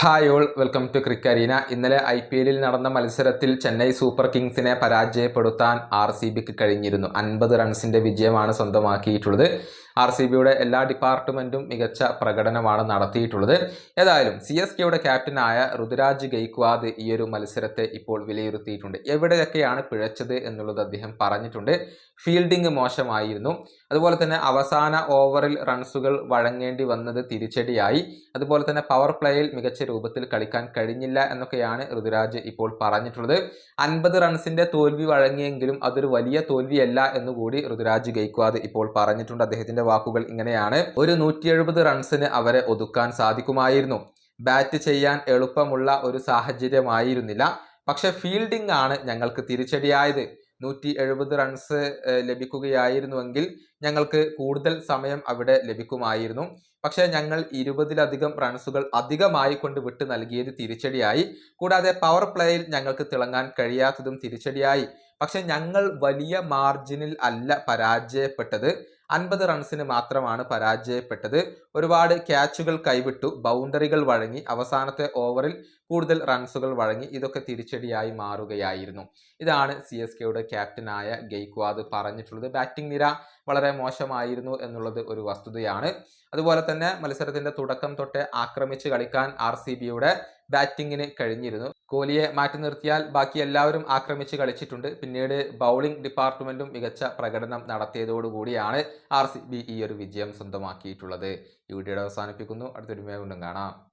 Hi all welcome to Cricarena ഇന്നലെ I പി എല്ലിൽ നടന്ന മത്സരത്തിൽ ചെന്നൈ സൂപ്പർ കിങ്സിനെ പരാജയപ്പെടുത്താൻ ആർ സി ബിക്ക് കഴിഞ്ഞിരുന്നു. അൻപത് റൺസിന്റെ വിജയമാണ് സ്വന്തമാക്കിയിട്ടുള്ളത്. ആർ സി ബിയുടെ എല്ലാ ഡിപ്പാർട്ട്മെന്റും മികച്ച പ്രകടനമാണ് നടത്തിയിട്ടുള്ളത്. ഏതായാലും സി എസ് കെയുടെ ക്യാപ്റ്റനായ ഋതുരാജ് ഗെയ്ക്വാദ് ഈ ഒരു മത്സരത്തെ ഇപ്പോൾ വിലയിരുത്തിയിട്ടുണ്ട്. എവിടെയൊക്കെയാണ് പിഴച്ചത് എന്നുള്ളത് അദ്ദേഹം പറഞ്ഞിട്ടുണ്ട്. ഫീൽഡിംഗ് മോശമായിരുന്നു. അതുപോലെ തന്നെ അവസാന ഓവറിൽ റൺസുകൾ വഴങ്ങേണ്ടി വന്നത് തിരിച്ചടിയായി. അതുപോലെ തന്നെ പവർ പ്ലേയിൽ മികച്ച രൂപത്തിൽ കളിക്കാൻ കഴിഞ്ഞില്ല എന്നൊക്കെയാണ് ഋതുരാജ് ഇപ്പോൾ പറഞ്ഞിട്ടുള്ളത്. അൻപത് റൺസിന്റെ തോൽവി വഴങ്ങിയെങ്കിലും അതൊരു വലിയ തോൽവിയല്ല എന്നുകൂടി ഋതുരാജ് ഗെയ്ക്വാദ് ഇപ്പോൾ പറഞ്ഞിട്ടുണ്ട് അദ്ദേഹത്തിന്റെ വാക്കുകൾ ഇങ്ങനെയാണ്. ഒരു നൂറ്റി എഴുപത് റൺസിന് അവരെ ഒതുക്കാൻ സാധിക്കുമായിരുന്നു. ബാറ്റ് ചെയ്യാൻ എളുപ്പമുള്ള ഒരു സാഹചര്യമായിരുന്നില്ല. പക്ഷെ ഫീൽഡിംഗ് ആണ് ഞങ്ങൾക്ക് തിരിച്ചടിയായത്. നൂറ്റി എഴുപത് റൺസ് ലഭിക്കുകയായിരുന്നുവെങ്കിൽ ഞങ്ങൾക്ക് കൂടുതൽ സമയം അവിടെ ലഭിക്കുമായിരുന്നു. പക്ഷേ ഞങ്ങൾ ഇരുപതിലധികം റൺസുകൾ അധികമായി കൊണ്ട് വിട്ടു നൽകിയത് തിരിച്ചടിയായി. കൂടാതെ പവർ പ്ലേയിൽ ഞങ്ങൾക്ക് തിളങ്ങാൻ കഴിയാത്തതും തിരിച്ചടിയായി. പക്ഷെ ഞങ്ങൾ വലിയ മാർജിനിൽ അല്ല പരാജയപ്പെട്ടത്. അൻപത് റൺസിന് മാത്രമാണ് പരാജയപ്പെട്ടത്. ഒരുപാട് ക്യാച്ചുകൾ കൈവിട്ടു. ബൗണ്ടറികൾ വഴങ്ങി. അവസാനത്തെ ഓവറിൽ കൂടുതൽ റൺസുകൾ വഴങ്ങി. ഇതൊക്കെ തിരിച്ചടിയായി മാറുകയായിരുന്നു. ഇതാണ് സി എസ് കെയുടെ ക്യാപ്റ്റനായ ഗെയ്ക്വാദ് പറഞ്ഞിട്ടുള്ളത് ബാറ്റിംഗ് നിര വളരെ മോശമായിരുന്നു എന്നുള്ളത് ഒരു വസ്തുതയാണ്. അതുപോലെ തന്നെ മത്സരത്തിന്റെ തുടക്കം തൊട്ടേ ആക്രമിച്ച് കളിക്കാൻ ആർ സി ബിയുടെ ബാറ്റിങ്ങിന് കഴിഞ്ഞിരുന്നു. കോഹ്ലിയെ മാറ്റി നിർത്തിയാൽ ബാക്കി എല്ലാവരും ആക്രമിച്ച് കളിച്ചിട്ടുണ്ട്. പിന്നീട് ബൗളിംഗ് ഡിപ്പാർട്ട്മെന്റും മികച്ച പ്രകടനം നടത്തിയതോടുകൂടിയാണ് ആർ സി ബി ഈ ഒരു വിജയം സ്വന്തമാക്കിയിട്ടുള്ളത്. ഈ വീഡിയോയുടെ അവസാനിപ്പിക്കുന്നു. അടുത്തൊരു വീണ്ടും കാണാം.